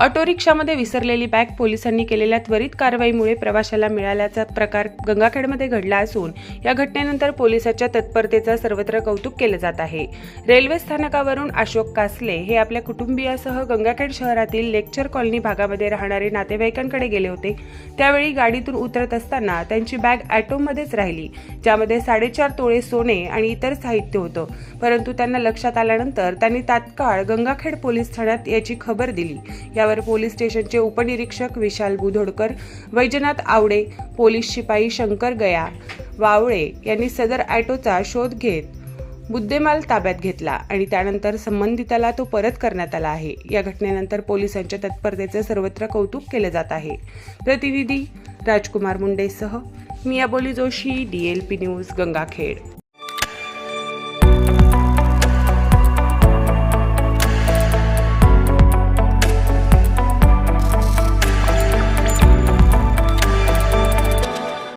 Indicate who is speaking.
Speaker 1: Auto रिक्षामध्ये विसरलेली bag पोलिसांनी केलेल्या त्वरित कारवाईमुळे प्रवाशाला मिळाल्याचा प्रकार गंगाखेडमध्ये घडला असून या घटनेनंतर पोलिसाच्या तत्परतेचं सर्वत्र कौतुक केलं जात आहे. रेल्वे स्थानकावरून अशोक कासले हे आपल्या कुटुंबियासह गंगाखेड शहरातील लेक्चर कॉलनी भागामध्ये राहणारे नातेवाईकांकडे गेले होते. त्यावेळी गाडीतून उतरत असताना त्यांची बॅग ॲटोमध्येच राहिली ज्यामध्ये साडेचार तोळे सोने आणि इतर साहित्य होतं. परंतु त्यांना लक्षात आल्यानंतर त्यांनी तात्काळ गंगाखेड पोलीस ठाण्यात याची खबर दिली. यावर पोलीस स्टेशनचे उपनिरीक्षक विशाल बुधोडकर वैजनाथ आवडे पोलीस शिपाई शंकर गया वावळे यांनी सदर ॲटोचा शोध घेत मुद्देमाल ताब्यात घेतला आणि त्यानंतर संबंधिताला तो परत करण्यात आला आहे. या घटनेनंतर पोलिसांच्या तत्परतेचे सर्वत्र कौतुक केले जात आहे. प्रतिनिधी राजकुमार मुंडेसह मियाबोली Joshi D L P news Gangakhed.